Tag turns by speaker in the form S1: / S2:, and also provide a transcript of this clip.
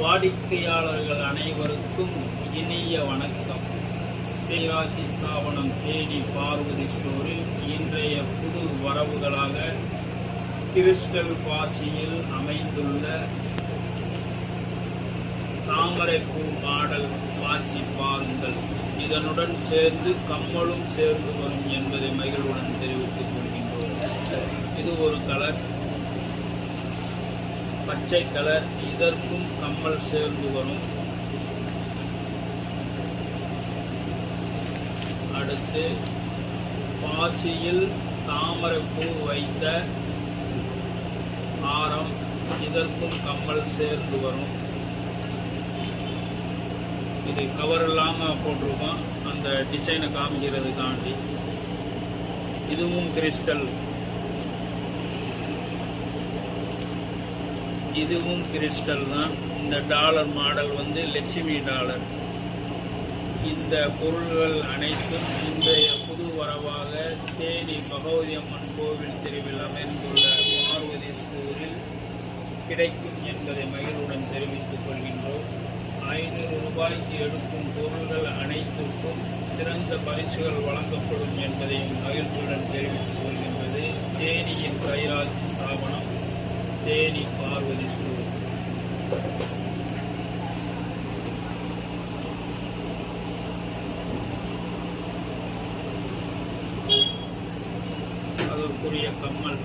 S1: வாடிக்கையாளர்கள் அனைவருக்கும் இனிய வணக்கம். தேராசி ஸ்தாபனம் தேனி பார்வதி ஸ்டோரில் இன்றைய புது வரவுகளாக கிறிஸ்டல் பாசியில் அமைந்துள்ள தாமரைப்பூ மாடல் வாசி பாருங்கள். இதனுடன் சேர்ந்து கம்மலும் சேர்ந்து வரும் என்பதை மகிழ்வுடன் தெரிவித்துக் கொள்கின்றோம். இது ஒரு கலர். பச்சை கலர் இதற்கும் கம்மல் சேர்ந்து வரும். அடுத்து பாசியில் தாமரைப்பூ வைத்த ஆரம் இதற்கும் கம்மல் சேர்ந்து வரும். இது கவர் இல்லாமல் போட்டிருக்கோம். அந்த டிசைனை காமிக்கிறதுக்காண்டி. இதுவும் கிறிஸ்டல் இதுவும் கிறிஸ்டல் தான். இந்த டாலர் மாடல் வந்து லட்சுமி டாலர் இந்த பொருள்கள் அனைத்தும் இன்றைய புது வரவாக தேனி பகவதி அம்மன் கோவில் தெருவில் அமைந்துள்ள பார்வதி ஸ்டோரில் கிடைக்கும் என்பதை மகிழ்வுடன் தெரிவித்துக் கொள்கின்றோம். ஐநூறு ரூபாய்க்கு எடுக்கும் பொருள்கள் அனைத்துக்கும் சிறந்த பரிசுகள் வழங்கப்படும் என்பதையும் மகிழ்ச்சியுடன் தெரிவித்துக் கொள்கின்றது. தேனியின் கைராசி ஸ்தாபனம் தேனி பார்வதி ஸ்டோர் அதற்குரிய கம்மல்